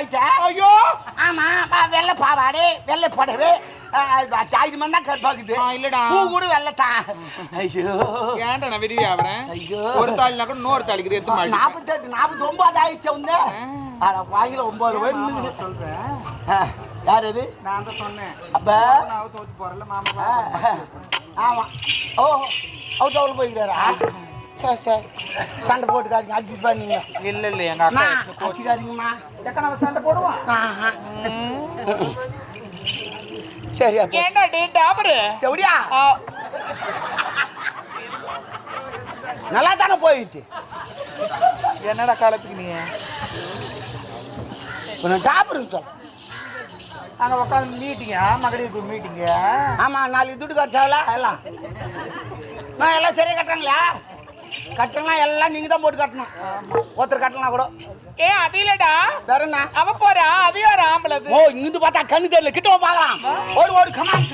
திடீர்னு விதவை ஆயிட்ட? ஐயோ! ஆமா பா, வெள்ளை பாவாடை வெள்ளை புடவை சாய்டு மணி தான் கற்பாக்குது ஆ, இல்லடா. பூ கூட ஐயோ. ஏன்டா நான் விரும்பி ஆவறேன்? ஐயோ. ஒரு தாலினா கூட நூறு எடுத்து மாட்டி நாற்பத்தெட்டு நாற்பத்தி ஒன்பது ஆயிடுச்சு வந்து அட வாயில ஒன்பது சொல்றேன் யார் அது? நான் தான் சொன்னேன். அப்ப? நான் தோத்து போறல மாமா ஆமா. ஓ அவுட் அவுட் போய்க்கிறாரா? சரி சரி சண்டை போட்டுக்காதீங்க அட்ஜஸ்ட் பண்ணீங்க. இல்ல இல்ல எங்க அக்கா கோச்சு அடிக்காதீங்கம்மா. எக்கா நம்ம சண்டை போடுவோம். ஆஹா. சரி அப்போ. ஏன்டா டே டாபரு? எப்படியா நல்லா தானே போயிடுச்சு. என்னடா காலத்துக்கு நீ? கொஞ்சம் டாப் இருக்கு சொல். அங்க உட்காந்து மீட்டிங்கா மகளிர் மீட்டிங்க ஆமா நாலு துட்டு கட்டாவல எல்லாம். நான் எல்லாம் சரியா கட்டுறாங்களா? கட்டலாம் எல்லாம் நீங்க தான் போட்டு கட்டணும். ஒருத்தர் கட்டலாம் கூட. ஏ அது இல்லடா. வேற என்ன? அவ போறா அது யார் ஆம்பளை? ஓ இங்கிருந்து பார்த்தா கண்ணு தெரியல. கிட்ட பார்க்கலாம். ஓடு ஓடு கமான்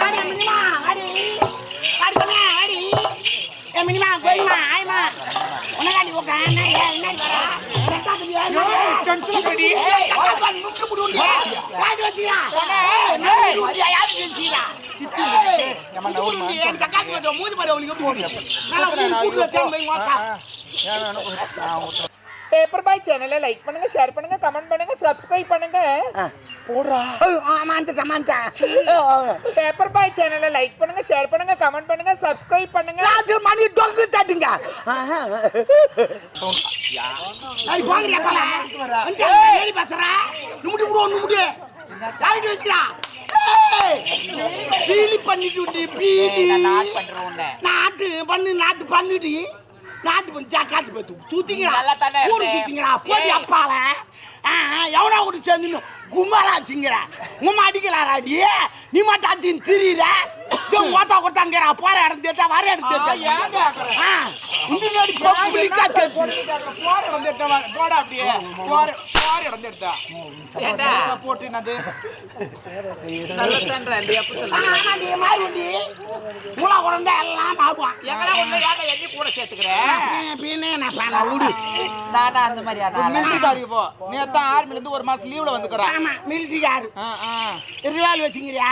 வாடி மினிமா வாடி வாடி. பண்ணே வாடி ஏ மினிமா கோயிமா ஆயிமா. உனகாடி உக்கா என்ன என்ன வந்து பேப்பர் பாய் சேனலை லைக் பண்ணுங்க ஷேர் பண்ணுங்க கமெண்ட் பண்ணுங்க சப்ஸ்கிரைப் பண்ணுங்க. போடுறா. ஆமா அந்த சமாந்தா பேப்பர் பாய் சேனலை லைக் பண்ணுங்க ஷேர் பண்ணுங்க கமெண்ட் பண்ணுங்க சப்ஸ்கிரைப் பண்ணுங்க. லாஸ்ட் மணி டொங்கு தட்டுங்க. ஐ போங்கறியா பல ஏய். பேசுறா. நிமிட்டு விடு நிமிட்டு யாரிட்டு வச்சுக்கிறா பீலி பண்ணிட்டு பீலி நாட்டு பண்ணு நாட்டு பண்ணிட்டு நாட்டு பண்ணி சுத்திங்கிறா நல்லா தானே ஊரு இருக்கு. சுத்திங்கிறா போடி. அப்பால. எவனா கூட சேர்ந்து கும்பலா வச்சுங்கிற உமா அடிக்கலாராடி நீ மட்டும் அடிச்சுன்னு திரியிற. ஓத்தா கொடுத்தாங்கிறா போற இடம் தேத்தா வர இடம் இந்த மாதிரி பப்ளிக்கா. போற இடம் எடுத்தா போட அப்படியே. போற போற இடம் எடுத்தா ஏண்டா? சப்போர்ட் என்னது நல்லா எப்படி நீ மாதிரி உண்டி. மூளை குழந்தை எல்லாம் பாடுவான். எங்கடா என்னி கூட சேர்த்துக்கிறேன் பின்ன நான் பண்ண விடு. நானா அந்த மாதிரி மிலிட்டரி போ. நீ தான் ஆர்மில இருந்து ஒரு மாசம் லீவ்ல வந்துக்கறா ஆமா, மிலிட்டரிக்காரு. ஆ ஆ. ரிவால் வச்சுக்கிறியா?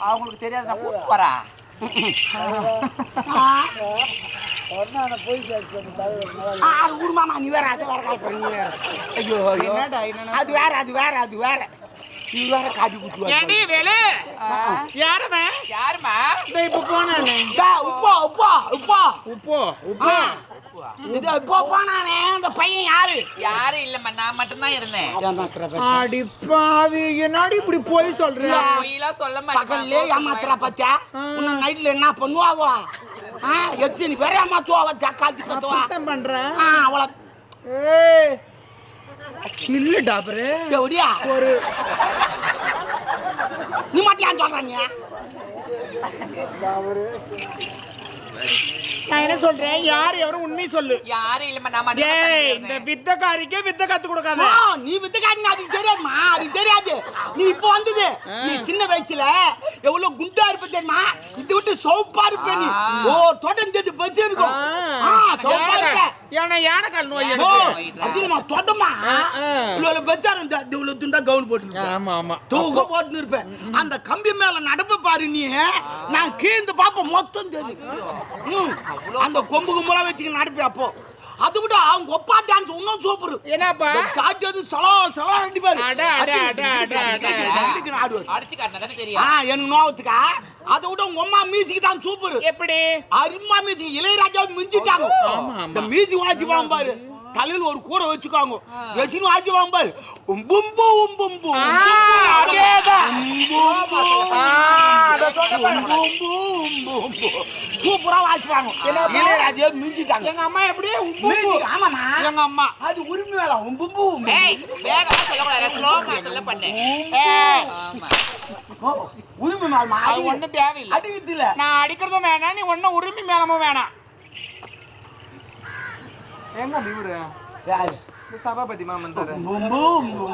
அவங்களுக்கு தெரியாது நான் கூட்டு போறா ஆ. ஆ, அது விடு மாமா, நீ வேற, அது வேற கால் பண்ணு, வேற. ஐயோ. என்னடா அது வேற அது வேற அது வேற. நீ வேற காட்டி குத்துவா ஏண்டி வேலு? யாருமே யாருமா இப்ப போனானே. உப்பா உப்பா உப்பா. இது இப்போ போனானே அந்த பையன் யாரு? யாரும் இல்லம்மா நான் மட்டும்தான் இருந்தேன். அடி பாவி என்னடி இப்படி போய் சொல்ற? பொய்யெல்லாம் சொல்ல பகல்லே ஏமாத்துறா பச்சா உன்னை நைட்ல என்ன பண்ணுவாவோ? ஆ எத்தனை பேர் ஏமாத்துவா வச்சா காத்தி பத்துவா? சுத்தம் பண்ற ஆ அவளை ஏய் இல்ல டாபரே எப்படியா? ஒரு நீ மட்டும் ஏன் சொல்றாங்க? நான் என்ன சொல்றேன்? யார் எவரும் உண்மை சொல்லு. யாரும் இல்லம்மா நான் ஏய் இந்த வித்தக்காரிக்கே வித்த கத்து கொடுக்காத. நீ வித்துக்காரங்க அதுக்கு தெரியாதுமா அதுக்கு தெரியாது. நீ இப்போ வந்தது. நீ சின்ன வயசுல எவ்வளவு குண்டா இருப்ப தெரியுமா? இது விட்டு சோப்பா இருப்ப நீ. ஓ தோட்டம் தேடி பச்சு இருக்கும். சோப்பா இருப்ப. ஏன்னா யானைக்கால் நோய் ஓ எனக்கு அதிகமா தோட்டமா. இவ்வளவு பெச்சாரு இவ்வளவு துண்டா கவுன் போட்டு ஆமா ஆமா. தூக்க போட்டுன்னு இருப்பேன் அந்த கம்பி மேல நடப்ப பாரு நீ. நான் கீழ்ந்து பாப்ப மொத்தம் தெரியும். அந்த கொம்பு கும்பலா வச்சுக்க நடப்பேன் அப்போ. அது விட அவங்க ஒப்பா டான்ஸ் இன்னும் சூப்பர் என்னப்பா சாட்டியது சலா சலா அடிப்பாரு அட, அட, அட, அட, எனக்கு நோவத்துக்கா அதை விட உங்க அம்மா மியூசிக் தான் சூப்பர் எப்படி? அருமா மியூசிக் இளையராஜா மிஞ்சிட்டாங்க. ஆமா, ஆமா. இந்த மியூசிக் வாட்சி பாரு. தலையில ஒரு கூடை வச்சுக்காங்க வச்சுன்னு வாட்சி வாம்பாரு சொன்ன பாருங்க. சூப்பரா வாசிப்பாங்க இளையராஜா மிஞ்சிட்டாங்க எங்க அம்மா எப்படி ஆமாமா எங்க அம்மா அது உரிமை வேலை ஏய், உரிமை மேலமா அது ஒண்ணும் தேவையில்லை அடிக்கிறதும் வேணாம் நீ ஒன்னும் உரிமை மேலமும் வேணாம் சபாபதி மாமன் தர உம்பு உம்பு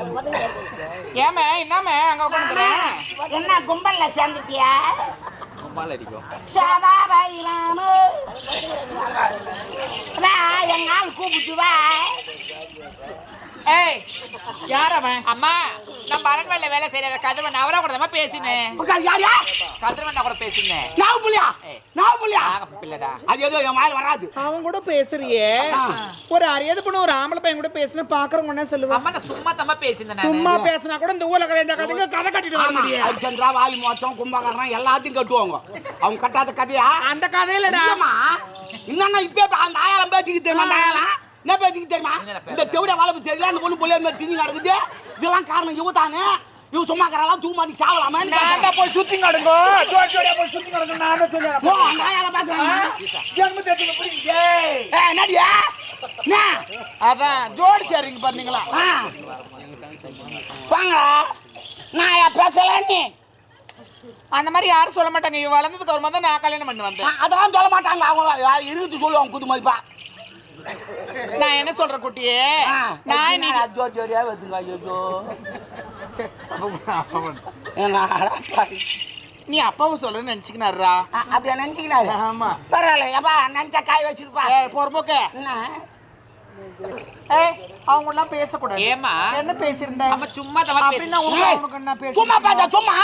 ஏமே என்னமே அங்க உட்காந்துக்கிறேன் என்ன கும்பல்ல சேர்ந்துட்டியா பால் அடிக்கும் சபாபையிலாமு வா எங்க ஆள் கூப்பிட்டு வா ஏய் யார் அவன்? அம்மா நான் பரண்மல்ல வேலை செய்யற கதிரவன் அவரா கூட தான் பேசினேன் உட்கார் யாரா கதிரவன் கூட பேசினேன் நான் புள்ளியா நான் புள்ளியா பிள்ளைடா அது ஏதோ என் வாயில் வராது. அவன் கூட பேசுறியே. ஒரு அறியாத பொண்ணு ஒரு ஆம்பளை பையன் கூட பேசினா பாக்குறவங்க என்ன சொல்லுவாங்க அம்மா நான் சும்மா தம்மா பேசினேன் சும்மா பேசினா கூட இந்த ஊர்ல இருக்கிற இந்த கதைங்க கதை கட்டிட்டு வர ஆமா முடியும் ஹரிச்சந்திரா வாலி மோச்சம் கும்பகரணம் எல்லாத்தையும் கட்டுவாங்க. அவங்க கட்டாத கதையா? அந்த கதையிலடா. இல்லம்மா. என்னன்னா இப்ப அந்த ஆயாலம் பேசிக்கிட்டு அந்த ஆயாலம் என்ன பேசிக்கிட்டு தெரியுமா? இந்த தெவிட வளர்ப்பு சரியில்லை அந்த பொண்ணு பொலியா மாதிரி திங்கி நடக்குது. இதெல்லாம் காரணம் இவ தானே. இவ சும்மா கரெல்லாம் தூ மாட்டி சாவலாமே? நான் தான் போய் சுத்தி நடங்கோ ஜோடி ஜோடியா போய் சுத்தி நடங்க நான் தான் சொல்லுறேன் ஓ அந்த ஆயாலம் பேசுறாங்க. ஜென்ம தேத்துல புரியுங்க ஏ? என்னடியா என்ன? அதான் ஜோடி சேரிங்க பாத்தீங்களா. வாங்கடா. நான் ஏன் பேசல நீ? அந்த மாதிரி யாரும் சொல்ல மாட்டாங்க. இவ வளர்ந்ததுக்கு அப்புறமா தான் நான் கல்யாணம் பண்ணி வந்தேன். அதெல்லாம் சொல்ல மாட்டாங்க அவங்க இருக்குது சொல்லுவாங்க புது மதிப்பா. நான் என்ன சொல்றேன் குட்டியே? நான் நீ ஜோ ஜோடியா வருதுங்க ஐயோ. நீ அப்பாவும் சொல்றேன்னு நினைச்சுக்கினாருடா. ஆ, அப்படியா நினைச்சுக்கிறாரு ஆமா. பரவாயில்ல ஏப்பா நினைச்சா காய் வச்சிருப்பா. பொறுப்போக்க அவங்க எல்லாம் பேசக்கூடாது. ஏமா என்ன பேசியிருந்த? அம்மா சும்மா தம்மா அப்படின்னா உனக்கு என்ன பேச சும்மா பேச சும்மா.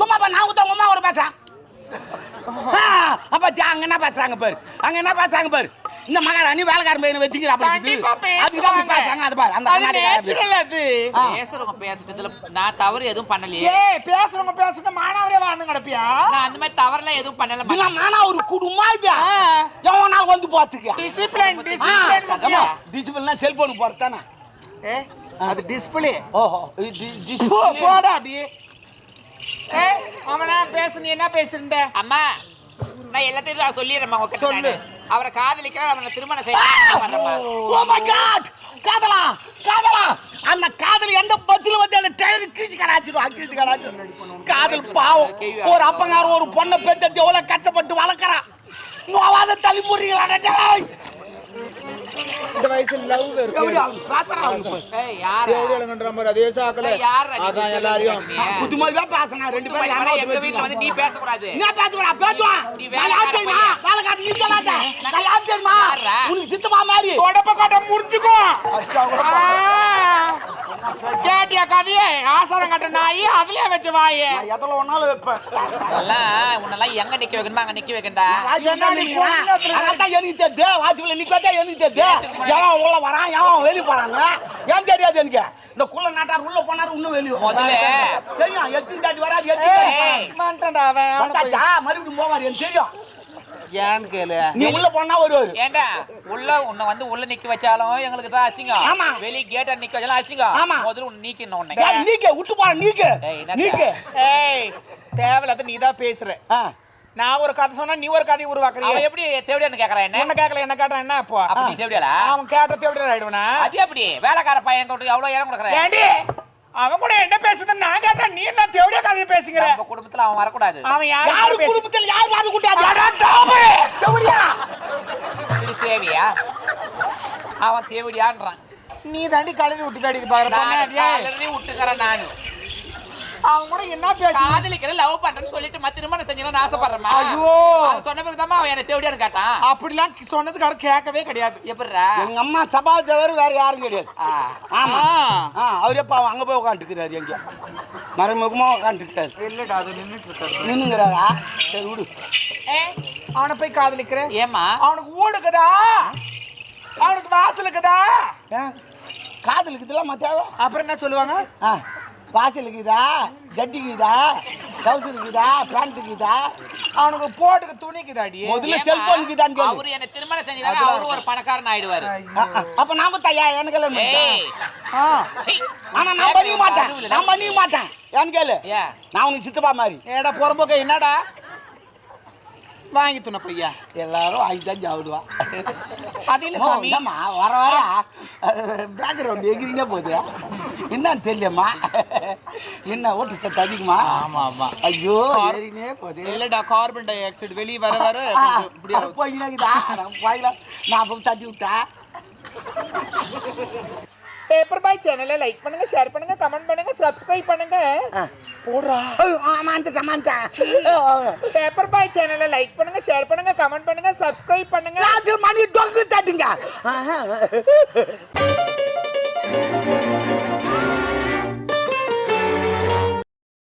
சும்மா பா நான் உத்தவங்க அம்மா கூட பேசுறேன். அப்ப அங்க என்ன பேசுறாங்க பாரு. அங்க என்ன பேசுறாங்க பாரு. இந்த மகாராணி வேலைக்காரன் பையனை வச்சுக்கிறா கண்டிப்பா அதுக்கு தான் பேசுறாங்க அது பாரு. அந்த. நேச்சுரல் அது. பேசுறவங்க பேசுறதுல நான் தவறு எதுவும் பண்ணலையே. ஏய் பேசுறவங்க பேசுறது மானாவரே வாழ்ந்து கிடப்பியா? நான் அந்த மாதிரி தவறுலாம் எதுவும் பண்ணல இதெல்லாம் நானா ஒரு குடும்பம் இது? எவன் நாள் வந்து போத்துக்கு டிசிப்ளின் டிசிப்ளின் முக்கியம் டிசிபிள்னா செல்போனுக்கு போறது தானே ஏய் அது டிஸ்பிளே ஓஹோ போ போடா அப்படியே ஏய் அவனா பேசு நீ என்ன பேசுறீங்க? அம்மா நான் எல்லாத்தையும் நான் சொல்லிடுறேன் உங்க சொல்லு. அவரை காதலிக்கிறேன் அவனை திருமணம் செய்ய ஓ மை காட் காதலா காதலா! அந்த காதல் எந்த பஸ்ல வந்து அந்த டயர் கீச்சு கடாச்சிடும் கீச்சு கடாச்சிடும் காதல் பாவம். ஒரு அப்பங்கார ஒரு பொண்ணை பெத்தது எவ்வளவு கஷ்டப்பட்டு வளர்க்கறான் நோவாத தள்ளி போடுறீங்களா இந்த வயசுல லவ் இருக்கு. அதே சாக்கல அதான் எல்லாரையும். ரெண்டு பேரும் யாரோ எங்க வீட்டுல வந்து நீ பேசக்கூடாது. என்ன பேசுவா? பேசுவான் நீ நான் யார் தெரியுமா? வேலை காட்டு நீ சொல்லாத. நான் யார் தெரியுமா? யார்ரா? உனக்கு சித்தமா மாதிரி. தொடப்ப காட்ட அச்சா, கூட ஆ. கேட்டியா கதையே ஆசாரம் கட்ட நாயி அதுலயே வச்ச வாயே. நான் எதில் ஒன்னாலும் வைப்பேன். அதெல்லாம் உன்னெல்லாம் எங்க நிக்க வைக்கணுமா? அங்க நிக்க வைக்கண்டா? அதான் எனக்கு தெரியுது வாட்சிப்பில் நிற்காதே எனக்கு தெரியுது எவன் உள்ள வரான்? எவன் வெளியே போறாங்க ஏன் தெரியாது எனக்கு? இந்த குள்ள நாட்டார் உள்ள போனாரு இன்னும் வெளியே முதல்ல. தெரியும். எத்தனை தாட்டி வராது எத்தனை மாட்டான்டா அவன். மறுபடியும் போவார் எனக்கு தெரியும். ஏன்னு கேளு. நீ உள்ள போனா வருவாரு. ஏண்டா? உள்ள உன்னை வந்து உள்ள நிக்க வச்சாலும் எங்களுக்கு தான் அசிங்கம். ஆமா. வெளிய கேட்ட நிக்க வச்சாலும் அசிங்கம். ஆமா. முதல்ல உன்னை நீக்கணும் உன்னை. ஏய், நீக்க விட்டு போற நீக்க? நீக்க. ஏய் தேவையில்லாத நீ தான் பேசுற. நான் ஒரு கதை சொன்னா நீ ஒரு கதை அவன் உருவாக்குறீங்க எப்படி தேவடியான்னு கேக்குறான் என்ன? என்ன கேட்கல என்ன கேட்டா என்ன அப்போ அப்ப நீ தேவடியாளா அவன் கேட்ட தேவடியா ஆயிடுவனா? அது எப்படி? வேலைக்கார பையன் கொண்டு எவ்வளவு இடம் கொடுக்குறேன் ஏண்டி? அவன் கூட என்ன பேசுதுன்னு நான் கேட்டா நீ என்ன தேவடியா கதையை பேசுங்கிற நம்ம குடும்பத்துல அவன் வரக்கூடாது. அவன் யாரு யாரு குடும்பத்தில் யார் யாரு கூட்டாது அட டாபு! எப்படியா இது தேவையா? அவன் தேவடியான்றான். நீ தாண்டி கடையில் விட்டு கடிக்க பாக்குற நான் விட்டுக்கிறேன் நான். அவன் கூட என்ன பேசு காதலிக்கிற லவ் பண்றேன்னு சொல்லிட்டு மத்த திருமணம் செஞ்சு ஆசைப்படுறேன் ஐயோ! சொன்ன பிறகு அவன் என்ன தேவடியான்னு கேட்டான். அப்படிலாம் சொன்னதுக்கார கேட்கவே கிடையாது. எப்படிடா? எங்க அம்மா சபா தவிர வேற யாரும் கிடையாது. ஆமா. அவர் எப்ப அங்க போய் உட்காந்துக்கிறாரு எங்க. மறைமுகமா உட்காந்துருக்காரு இல்லடா அது நின்னுட்டு இருக்காரு நின்னுங்கிறாரா? சரி விடு. அவனை போய் காதலிக்கிறேன் ஏமா அவனுக்கு ஊடுக்குதா? அவனுக்கு வாசல் இருக்குதா ஏன்? காதலுக்கு இதெல்லாம் தேவை அப்புறம் என்ன சொல்லுவாங்க? ஆ வாசலுக்குதா ஜட்டிக்குதா டவுசர் இருக்குதா? பேண்ட் இருக்குதா? அவனுக்கு போட்டுக்கு துணிக்குதாடி முதல்ல செல்போன் இருக்குதான்னு கேளு. அவரு என்ன திருமணம் செஞ்சாரு அவரு ஒரு பணக்காரன் ஆயிடுவாரு. அப்ப நாம தையா எனக்கு எல்லாம். ஆனா நான் பண்ணிக்க மாட்டேன். நான் பண்ணிக்க மாட்டேன். ஏன்னு கேளு. ஏன் நான் உனக்கு சித்தப்பா மாதிரி. ஏடா புறம்போக்க என்னடா? வாங்கி துண பையா. எல்லாரும் வாங்கி தான் சாப்பிடுவா. அது இல்ல ஓ, சாமி என்னம்மா வர வர. பேக்ரவுண்ட் எகிரிங்க போகுது. என்னன்னு தெரியலம்மா என்ன ஓட்டு சத்து அதிகமா? ஆமா ஆமா. ஐயோ ஏறினே இல்லடா கார்பன் டை ஆக்சைடு வெளிய வர வர போயில நான் போய் தட்டி விட்டேன் பேப்பர் பாய் சேனலை லைக் பண்ணுங்க ஷேர் பண்ணுங்க கமெண்ட் பண்ணுங்க சப்ஸ்கிரைப் பண்ணுங்க. போடுறா. மாந்தா மாந்தா பேப்பர் பாய் சேனலை லைக் பண்ணுங்க ஷேர் பண்ணுங்க கமெண்ட் பண்ணுங்க சப்ஸ்கிரைப் பண்ணுங்க. மணி டொங்கு தட்டுங்க.